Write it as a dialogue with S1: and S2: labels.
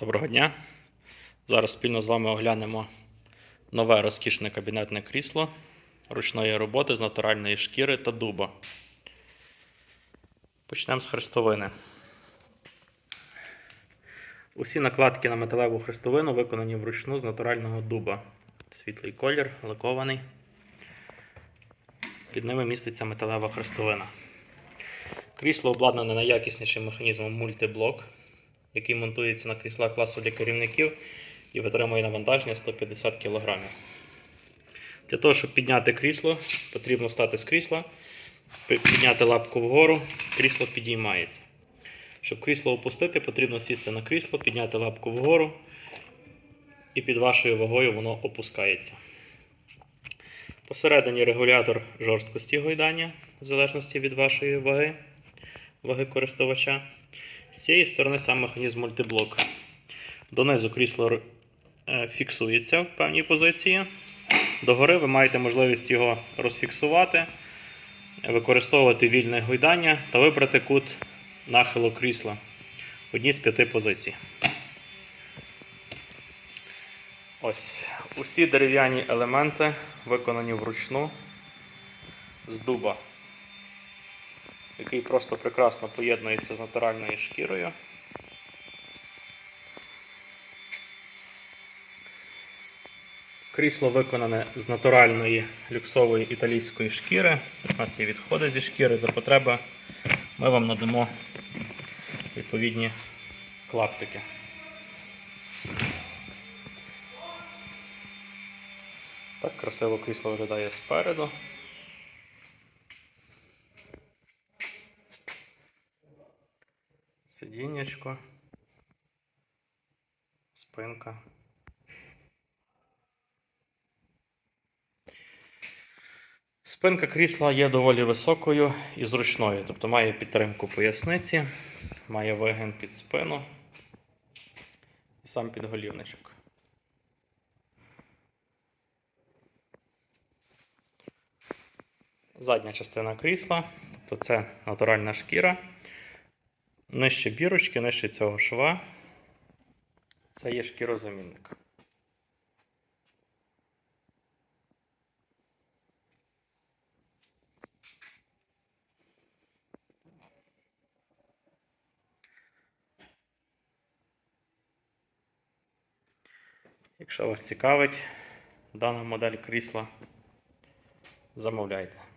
S1: Доброго дня. Зараз спільно з вами оглянемо нове розкішне кабінетне крісло ручної роботи з натуральної шкіри та дуба. Почнемо з хрестовини. Усі накладки на металеву хрестовину виконані вручну з натурального дуба. Світлий колір, лакований. Під ними міститься металева хрестовина. Крісло обладнане найякіснішим механізмом мультиблок, який монтується на крісла класу для керівників і витримує навантаження 150 кг. Для того, щоб підняти крісло, потрібно встати з крісла, підняти лапку вгору, крісло підіймається. Щоб крісло опустити, потрібно сісти на крісло, підняти лапку вгору, і під вашою вагою воно опускається. Посередині регулятор жорсткості гойдання, в залежності від вашої ваги, ваги користувача. З цієї сторони сам механізм мультиблок. Донизу крісло е, фіксується в певній позиції. Догори ви маєте можливість його розфіксувати, використовувати вільне гойдання та вибрати кут нахилу крісла в одній з п'яти позицій. Ось усі дерев'яні елементи виконані вручну з дуба, який просто прекрасно поєднується з натуральною шкірою. Крісло виконане з натуральної люксової італійської шкіри. У нас є відходи зі шкіри за потреби. Ми вам надамо відповідні клаптики. Так красиво крісло виглядає спереду. Сидіннячко, спинка. Спинка крісла є доволі високою і зручною, тобто має підтримку поясниці, має вигин під спину і сам підголівничок. Задня частина крісла, то це натуральна шкіра. Нижче бірочки, нижче цього шва. Це є шкірозамінник. Якщо вас цікавить дана модель крісла, замовляйте.